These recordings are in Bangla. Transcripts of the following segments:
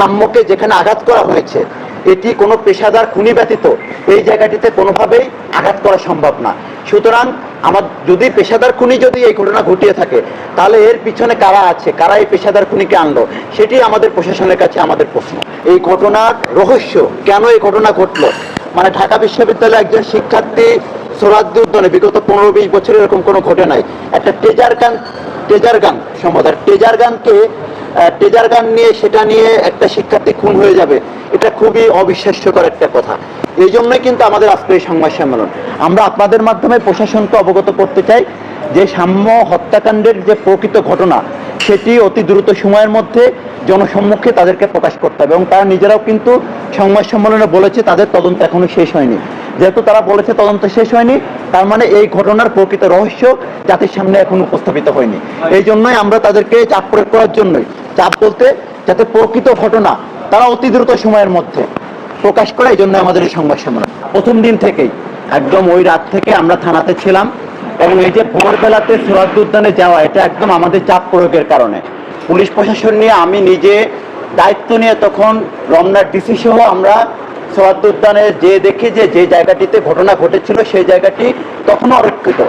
সাম্যকে যেখানে আঘাত করা হয়েছে, এটি কোনো পেশাদার খুনি ব্যতীত এই জায়গাটিতে কোনোভাবেই আঘাত করা সম্ভব না। সুতরাং আমার যদি পেশাদার খুনি যদি এই ঘটনা ঘটিয়ে থাকে, তাহলে এর পিছনে কারা আছে? কারা এই পেশাদার খুনিকে আনলো? সেটি আমাদের প্রশাসনের কাছে আমাদের প্রশ্ন। এই ঘটনার রহস্য, কেন এই ঘটনা ঘটলো? মানে ঢাকা বিশ্ববিদ্যালয়ে একজন শিক্ষার্থী সোরাদ্দি উদ্যানে বিগত পনেরো বিশ বছর এরকম কোনো ঘটে নাই। একটা টেজার গান টেজার গান, সম্ভবত টেজার গানকে টেজার গান নিয়ে, সেটা নিয়ে একটা শিক্ষার্থী খুন হয়ে যাবে, এটা খুবই অবিশ্বাস্যকর একটা কথা। এই জন্যই কিন্তু আমাদের আজকে এই সংবাদ সম্মেলন। আমরা আপনাদের মাধ্যমে প্রশাসনকে অবগত করতে চাই যে সাম্য হত্যাকাণ্ডের যে প্রকৃত ঘটনা, সেটি অতি দ্রুত সময়ের মধ্যে জনসম্মুখে তাদেরকে প্রকাশ করতে হবে। এবং তারা নিজেরাও কিন্তু সংবাদ সম্মেলনে বলেছে, তাদের তদন্ত এখনও শেষ হয়নি। যেহেতু তারা বলেছে তদন্ত শেষ হয়নি, তার মানে এই ঘটনার প্রকৃত রহস্য জাতির সামনে এখন উপস্থাপিত হয়নি। এই জন্যই আমরা তাদেরকে চাপ প্রয়োগ করার জন্যই চাপ বলতে যাতে প্রকৃত ঘটনা তারা অতি দ্রুত সময়ের মধ্যে প্রকাশ করে এই জন্য আমাদের এই সংবাদ সম্মেলন। প্রথম দিন থেকেই, একদম ওই রাত থেকে আমরা থানাতে ছিলাম এবং এই যে ভোরবেলাতে সুরাজ উদ্যানে যাওয়া, এটা একদম আমাদের চাপ প্রয়োগের কারণে। পুলিশ প্রশাসন নিয়ে আমি নিজে দায়িত্ব নিয়ে তখন রমনার ডিসি সহ আমরা সোয়াদ উদ্যানে যে দেখি যে যে জায়গাটিতে ঘটনা ঘটেছিল, সেই জায়গাটি তখনও অরক্ষিত।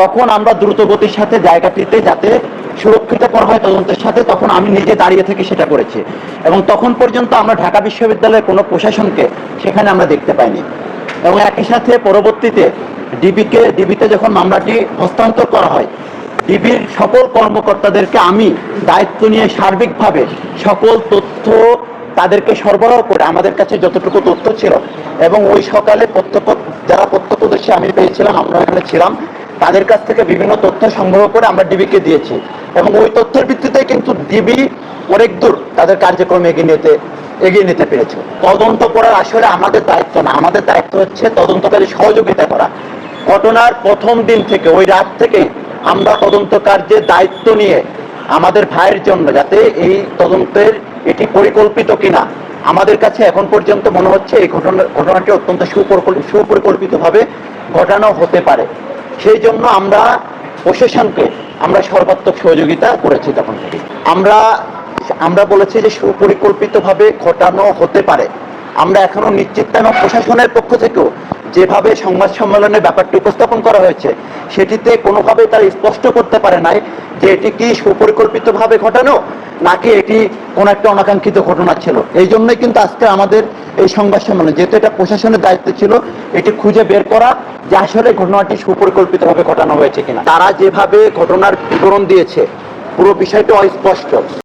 তখন আমরা দ্রুত গতির সাথে জায়গাটিতে যাতে সুরক্ষিত করা হয় তদন্তের সাথে, তখন আমি নিজে দাঁড়িয়ে থেকে সেটা করেছি। এবং তখন পর্যন্ত আমরা ঢাকা বিশ্ববিদ্যালয়ের কোনো প্রশাসনকে সেখানে আমরা দেখতে পাইনি। এবং একই সাথে পরবর্তীতে ডিবিকে ডিবিতে যখন মামলাটি হস্তান্তর করা হয় ডিবির সকল কর্মকর্তাদেরকে আমি দায়িত্ব নিয়ে সার্বিকভাবে সকল তথ্য তাদেরকে সরবরাহ করে, আমাদের কাছে যতটুকু তথ্য ছিল, এবং ওই সকালে প্রত্যক্ষ, যারা প্রত্যক্ষদর্শী আমি পেয়েছিলাম, আমরা এখানে ছিলাম। তাদের কাছ থেকে বিভিন্ন তথ্য সংগ্রহ করে আমরা ডিবিকে দিয়েছি। এবং ওই তথ্যের ভিত্তিতে কিন্তু ডিবি অনেক দূর তাদের কার্যক্রম এগিয়ে নিতে এগিয়ে নিতে পেরেছে। তদন্ত করার আসলে আমাদের দায়িত্ব না। আমাদের দায়িত্ব হচ্ছে তদন্তকারী সহযোগিতা করা। ঘটনার প্রথম দিন থেকে, ওই রাত থেকে আমরা তদন্ত কার্যের দায়িত্ব নিয়ে আমাদের ভাইয়ের জন্য, যাতে এই তদন্তের এটি পরিকল্পিত কিনা, আমাদের কাছে এখন পর্যন্ত মনে হচ্ছে এই ঘটনা, ঘটনাটি অত্যন্ত সুপরিকল্পিত সুপরিকল্পিতভাবে ঘটানো হতে পারে। সেই জন্য আমরা প্রশাসনকে আমরা সর্বাত্মক সহযোগিতা করেছি তখন থেকে। আমরা আমরা বলেছি যে সুপরিকল্পিতভাবে ঘটানো হতে পারে। আমরা এখনও নিশ্চিত এবং প্রশাসনের পক্ষ থেকেও যেভাবে সংবাদ সম্মেলনের ব্যাপারটি উপস্থাপন করা হয়েছে, সেটিতে কোনোভাবে তারা স্পষ্ট করতে পারে নাই যে এটি কি সুপরিকল্পিতভাবে ঘটানো, নাকি এটি কোন একটা অনাকাঙ্ক্ষিত ঘটনা ছিল। এই জন্যই কিন্তু আজকে আমাদের এই সংবাদ সম্মেলন, যেহেতু এটা প্রশাসনের দায়িত্ব ছিল, এটি খুঁজে বের করা যে আসলে ঘটনাটি সুপরিকল্পিতভাবে ঘটানো হয়েছে কিনা। তারা যেভাবে ঘটনার বিবরণ দিয়েছে, পুরো বিষয়টা অস্পষ্ট।